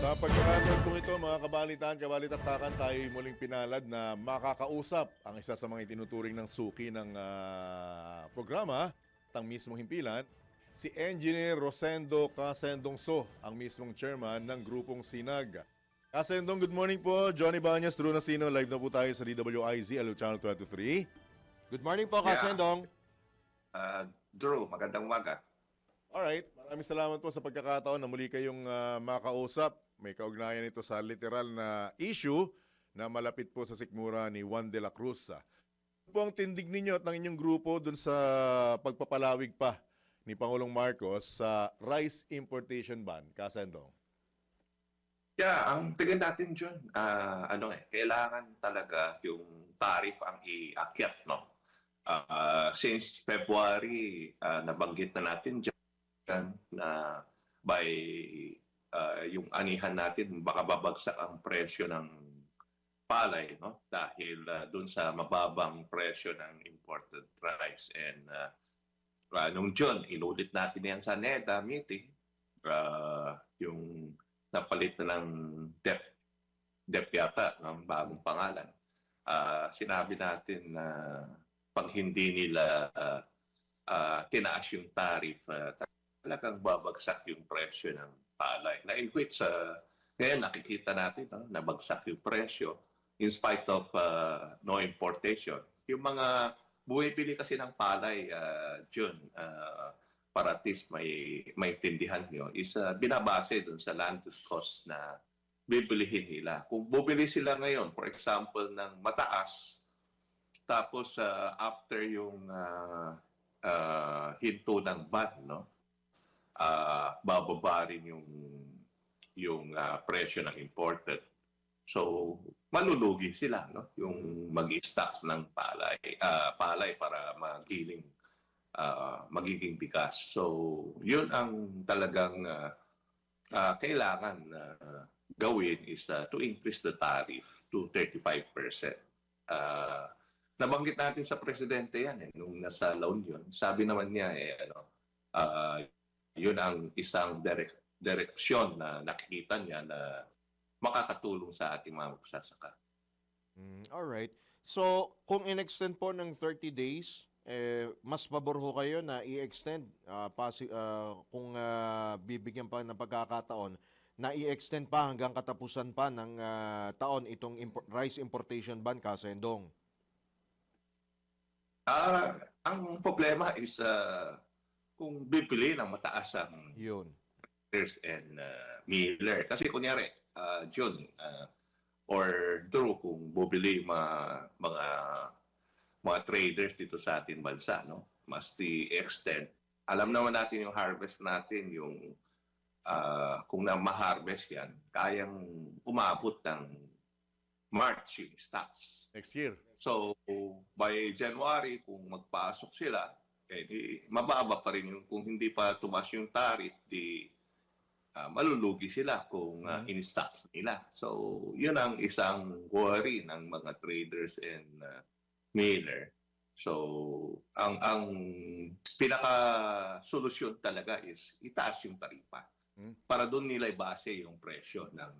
Sa pagkakataon pong ito, mga kabalitaan, kabalitaktakan, tayo muling pinalad na makakausap ang isa sa mga itinuturing ng suki ng ah, programa, tang mismong himpilan, si Engineer Rosendo Casendong So, ang mismong chairman ng grupong Sinag. Casendong, good morning po. Johnny Banyas, Drew Nasino, live na po tayo sa DWIZ, Alo Channel 23. Good morning po, Yeah. Kasendong. Uh, Drew, magandang umaga. Alright, maraming salamat po sa pagkakataon na muli kayong ah, makausap. May kaugnayan ito sa literal na issue na malapit po sa sikmura ni Juan de la Cruz. Ah. Ano po ang tindig ninyo at ng inyong grupo dun sa pagpapalawig pa ni Pangulong Marcos sa rice importation ban, Kasendong? Yeah, ang tingin natin dyan, ah, ano eh, kailangan talaga yung tariff ang iakyat, no? Ah, since February, ah, nabanggit na natin dyan na by ah, yung anihan natin, baka babagsak ang presyo ng palay, no? Dahil ah, dun sa mababang presyo ng imported rice. And ah, ah, nung June, inulit natin yan sa NEDA meeting, ah, yung napalit na ng DEP, DEP yata, ng bagong pangalan. Ah, sinabi natin na pag hindi nila ah, ah, tinaas yung tariff, ah, talagang babagsak yung presyo ng palay. Na in which, ah, ngayon nakikita natin no, nabagsak yung presyo in spite of ah, no importation. Yung mga bumibili kasi ng palay, uh, June, ah, para at least may maintindihan nyo, is ah, binabase dun sa landed cost na bibilihin nila. Kung bubili sila ngayon, for example, ng mataas, tapos ah, after yung ah, ah, hinto ng ban, no? Ah bababa rin yung yung ah, presyo ng imported. So, malulugi sila, no? Yung mag-stocks ng palay, ah, palay para magiling ah, magiging bigas. So, yun ang talagang ah, ah, kailangan na gawin is ah, to increase the tariff to 35%. Ah, nabanggit natin sa presidente yan eh, nung nasa La Union. Sabi naman niya eh, ano, ah, yun ang isang direct, direksyon na nakikita niya na makakatulong sa ating mga magsasaka. Mm, alright. So, kung in-extend po ng 30 days, eh, mas pabor ho kayo na i-extend ah, pasi- ah, kung ah, bibigyan pa ng pagkakataon na i-extend pa hanggang katapusan pa ng ah, taon itong impor- rice importation ban, Kasendong. Ah, ang problema is ah, kung bibili ng mataas ang Yun. Traders and uh, Miller. Kasi kunyari, uh, John uh, or Drew, kung bubili mga, mga, mga traders dito sa ating bansa, no? must i-extend. Alam naman natin yung harvest natin, yung uh, kung na ma-harvest yan, kayang umabot ng March yung stocks. Next year. So, by January, kung magpasok sila, eh, di, mababa pa rin yung, kung hindi pa tumas yung tariff, di ah, malulugi sila kung uh, in-stocks nila. So, yun ang isang worry ng mga traders and uh, mailer. So, ang ang pinaka solusyon talaga is itaas yung taripa Hmm. para doon nila ibase yung presyo ng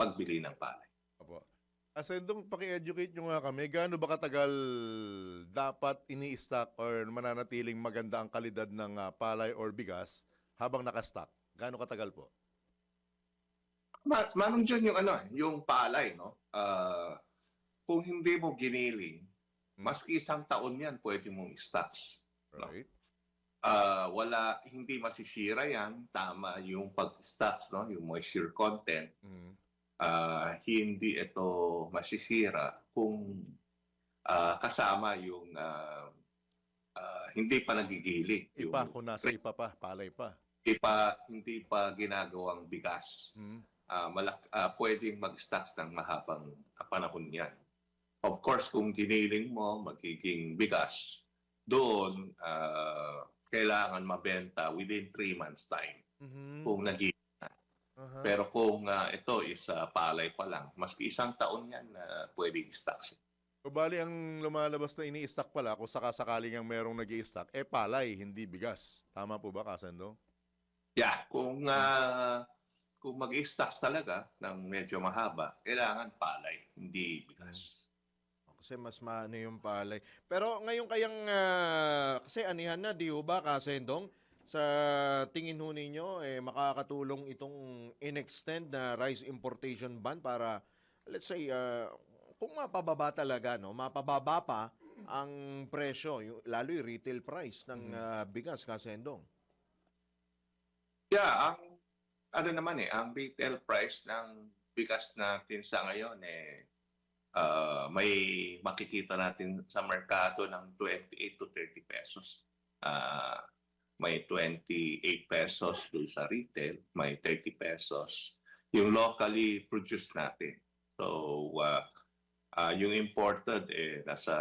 pagbili ng palay. Opo. Asendong, paki-educate nyo nga kami, gaano ba katagal dapat ini-stock or mananatiling maganda ang kalidad ng ah, palay or bigas habang nakastock? Gaano katagal po? Ma manong dyan yung ano, eh, yung palay, no? Ah, kung hindi mo giniling, maski isang taon yan, pwede mong stocks. Right? Ah, wala, hindi masisira yan. Tama yung pag-stocks, no? Yung moisture content. Mm. Ah, hindi ito masisira kung ah, kasama yung ah, ah, hindi pa nagigili. Yung Ipa, kung nasa ipa pa, palay pa. hindi pa, hindi pa ginagawang bigas. Mm. ah malak ah, pwedeng mag-stocks ng mahabang ah, panahon yan. Of course, kung giniling mo, magiging bigas, doon ah, kailangan mabenta within 3 months time Mhm. kung nag Aha. Pero kung ah, ito is ah, palay pa lang, maski isang taon yan na pwedeng stocks. O bali, ang lumalabas na ini-stock pala, kung sakasakaling ang merong nag stock eh palay, hindi bigas. Tama po ba, Kasendo? Yeah, kung ah, kung mag-stocks talaga ng medyo mahaba, kailangan palay, hindi bigas. Kasi mas maano yung palay. Pero ngayon kayang, ah, kasi anihan na, di ba, Kasendong? Sa tingin ho ninyo, eh, makakatulong itong in-extend na rice importation ban para, let's say, ah, kung mapababa talaga, no, mapababa pa ang presyo, yung, lalo yung retail price ng ah, bigas, Kasendong. Yeah, ang ano naman eh, ang retail price ng bigas natin sa ngayon eh ah, may makikita natin sa merkado ng 28 to 30 pesos. Ah, may 28 pesos dun sa retail, may 30 pesos yung locally produced natin. So, ah, ah, yung imported eh nasa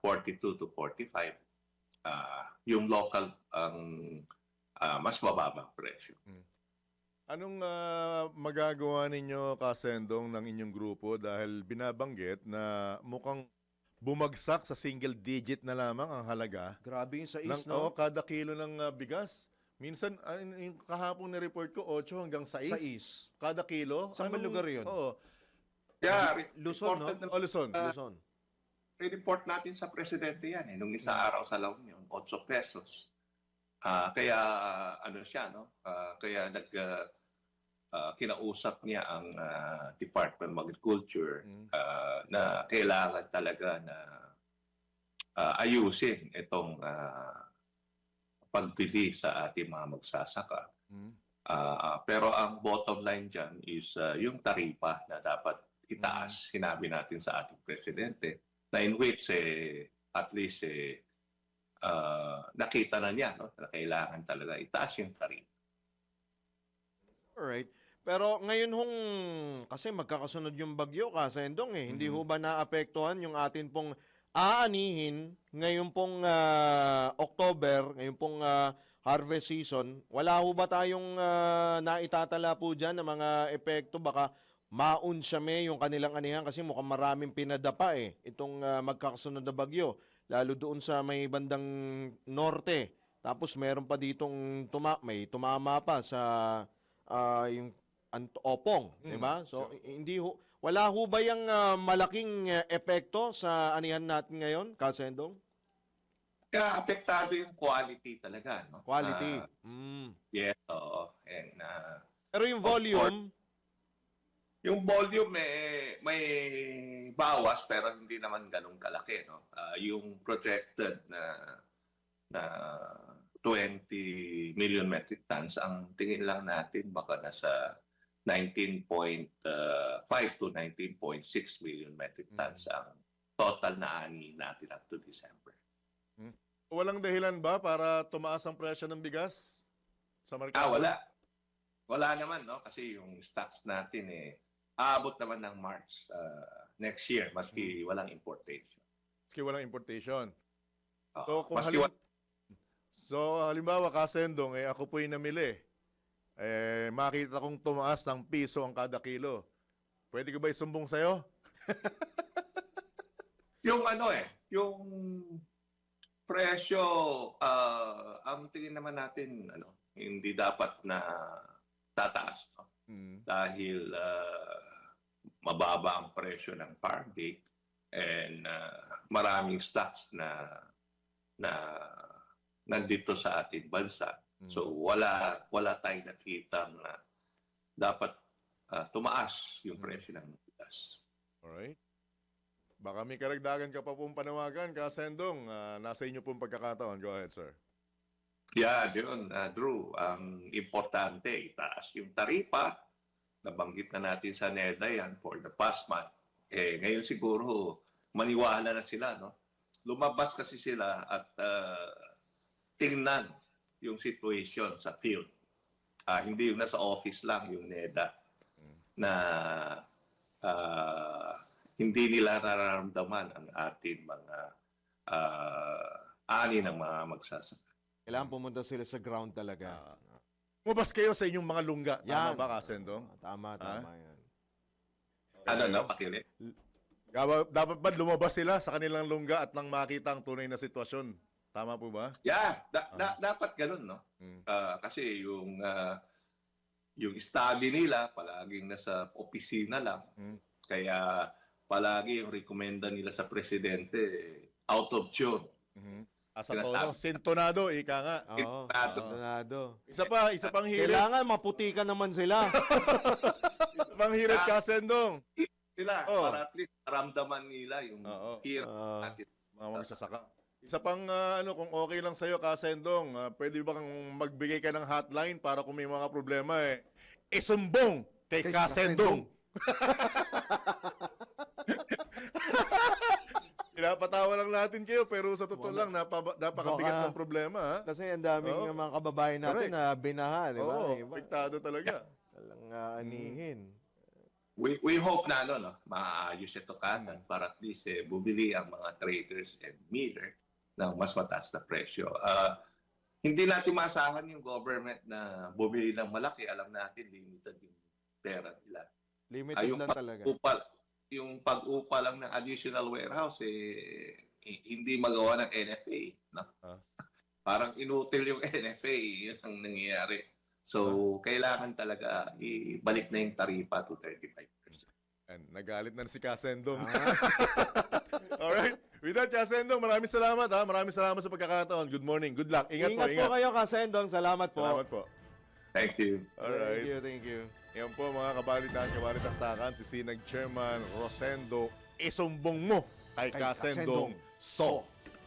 42 to 45. Ah, yung local ang ah, mas mababang presyo. Anong ah, magagawa ninyo, Kasendong, ng inyong grupo dahil binabanggit na mukhang bumagsak sa single digit na lamang ang halaga Grabe yung sa ng is, no? oh, kada kilo ng ah, bigas. Minsan, ah, yung kahapon na report ko, 8 hanggang 6. Sa is. Kada kilo. Saan ba lugar yun? Oo. Yeah, Luzon, no? na- Oh, Luzon. Luzon. report natin sa presidente yan eh. Nung isa araw sa La Union, 8 pesos. Ah, kaya ano siya, no? Ah, kaya nag ah, ah, kinausap niya ang ah, Department of Agriculture Mm. ah, na kailangan talaga na ah, ayusin itong ah, pagbili sa ating mga magsasaka. Mm. Ah, pero ang bottom line dyan is ah, yung taripa na dapat itaas. Sinabi natin sa ating presidente na in which eh, at least eh, ah, nakita na niya no, na kailangan talaga itaas yung taripa. Alright. Pero ngayon hong, kasi magkakasunod yung bagyo, Kasendong eh. Hindi Mhm. ho ba naapektuhan yung atin pong aanihin ngayon pong ah, October, ngayon pong ah, harvest season? Wala ho ba tayong ah, naitatala po dyan ng mga epekto? Baka maunsyame yung kanilang anihan kasi mukhang maraming pinadapa eh. Itong ah, magkakasunod na bagyo. Lalo doon sa may bandang norte. Tapos meron pa ditong tuma may tumama pa sa ah, yung opong, Mm, 'di ba? So sure. hindi ho, wala ho ba yung ah, malaking ah, epekto sa anihan natin ngayon, Kasendong? Kaya apektado yung quality talaga. No? Quality. Ah, Mm. yes, oo. And, ah, Pero yung Of course. volume, Yung volume may may bawas pero hindi naman ganun kalaki no. Ah, yung projected na na 20 million metric tons ang tingin lang natin baka nasa 19.5 to 19.6 million metric tons ang total na ani natin up to December. Walang dahilan ba para tumaas ang presyo ng bigas sa Ah, merkado? wala. Wala naman no kasi yung stocks natin eh aabot naman ng March ah, next year maski walang importation. Maski walang importation. Oo. So, kung maski halim- wa- So, halimbawa, kasendong, eh, ako po'y namili. Eh, makita kong tumaas ng piso ang kada kilo. Pwede ko ba isumbong sa'yo? Yung ano eh, yung presyo, ah, ang tingin naman natin, ano, hindi dapat na tataas. No? Mm. Dahil ah, mababa ang presyo ng farm gate and ah, maraming stocks na na nandito sa ating bansa. Mm. So wala wala tayong nakita na dapat ah, tumaas yung Mm. presyo ng bigas. Alright. Baka may karagdagan ka pa pong panawagan, kasendong. Ah, nasa inyo pong pagkakataon. Go ahead, sir. Yeah, John, uh, Drew, ang importante, itaas yung taripa. Nabanggit na natin sa NEDA yan for the past month. Eh, ngayon siguro, maniwala na sila, no? Lumabas kasi sila at uh, tingnan yung situation sa field. Ah, hindi yung nasa office lang, yung NEDA, na ah, hindi nila nararamdaman ang ating mga ah, ani ng mga magsasaka. kailangan pumunta sila sa ground talaga. Lumabas kayo sa inyong mga lungga. Yan. Tama ba, kasendong? Tama, tama yan. Ano no, pakilit? Dapat, dapat ba lumabas sila sa kanilang lungga at nang makita ang tunay na sitwasyon? Tama po ba? Yeah, da- da- dapat ganun, no? Mm. Ah, kasi yung ah, yung study nila palaging nasa opisina lang. Mm. Kaya palagi yung rekomenda nila sa presidente out of tune. Mhm. Asa tono, sintonado, ika nga. Oo. Sintonado. Sintonado. Isa pa, isa pang hirit. Kailangan maputikan naman sila. Isa pang hirit Ah. ka, Sendong. Sila, Oo. para at least maramdaman nila yung Oo. hirap Oo. natin. Mga magsasaka. Isa pang ah, ano kung okay lang sa'yo, Kasendong, ah, pwede ba kang magbigay ka ng hotline para kung may mga problema eh, isumbong kay, Kay Kasendong. Pinapatawa lang natin kayo pero sa totoo lang napaba, napakabigat Baka- ng problema ha. Kasi ang daming Oo. mga kababayan natin Correct. na binaha, di ba? Oo, iba, piktado talaga. Talang ah, anihin. We, we hope na ano, no, maayos ito kagad para at least eh, bumili ang mga traders and miller ng mas mataas na presyo. Ah, hindi natin maasahan yung government na bumili ng malaki. Alam natin, limited yung pera nila. Limited Ah, yung lang talaga. pag-upa, yung pag-upa lang ng additional warehouse, eh, hi- hindi magawa ng NFA. No? Ah. Parang inutil yung NFA, yun ang nangyayari. So, kailangan talaga ibalik na yung taripa to 35%. And nagalit na si Kasendong. Ah, Alright. With that, Kasendong, maraming salamat ha. Maraming salamat sa pagkakataon. Good morning. Good luck. Ingat, ingat po, po ingat. kayo, Kasendong. Salamat po. Salamat po. Thank you. Alright. Thank you, thank you. Yan po mga kabalitan, kabalitaktakan, si Sinag Chairman Rosendo, isumbong mo kay Kay Kasendong Kasendong So.